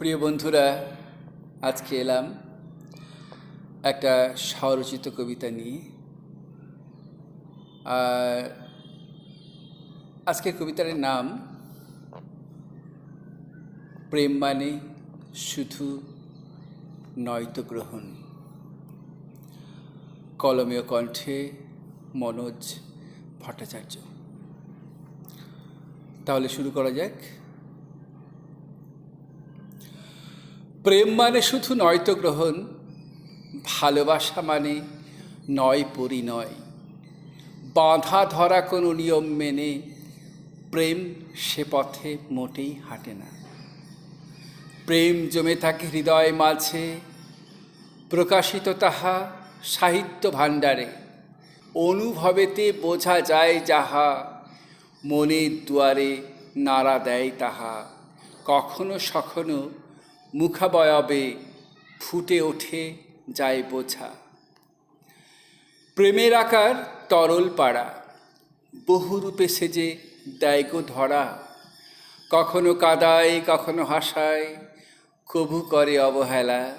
প্রিয় বন্ধুরা, আজকে এলাম একটা স্বরচিত কবিতা নিয়ে। আর আজকের কবিতার নাম, প্রেম মানে শুধু নয়তো গ্রহণ। কলমীয় কণ্ঠে মনোজ ভট্টাচার্য। তাহলে শুরু করা যাক। প্রেম মানে শুধু নয়তো গ্রহণ, ভালোবাসা মানে নয় পরিণয়। বাঁধা ধরা কোনো নিয়ম মেনে প্রেম সে পথে মোটেই হাঁটে না। প্রেম জমে থাকে হৃদয় মাঝে, প্রকাশিত তাহা সাহিত্য ভাণ্ডারে। অনুভবেতে বোঝা যায় যাহা, মনের দুয়ারে নাড়া দেয় তাহা। কখনো সখনো মুখাবয়বে ফুটে ওঠে যায় বোঝা। প্রেমের আকার তরল পাড়া, বহুরূপে সেজে দেয় গো ধরা। কখনো কাদায়, কখনো হাসায় কভু করে অবহেলা।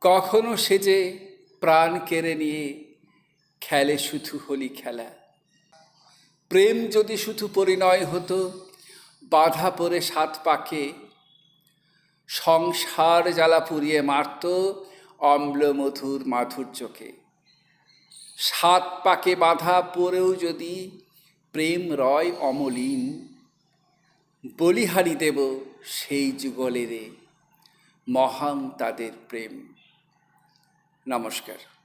কখনো সেজে প্রাণ কেড়ে নিয়ে খেলে শুধু হোলি খেলা। প্রেম যদি শুধু পরিণয় হতো, বাধা পড়ে সাত পাকে সংসার জ্বালা পুড়িয়ে মারত অম্ল মধুর মাধুর্যকে। সাত পাকে বাধা পরেও যদি প্রেম রয় অমলিন, বলিহারি দেব সেই যুগলেরে মহান তাদের প্রেম। নমস্কার।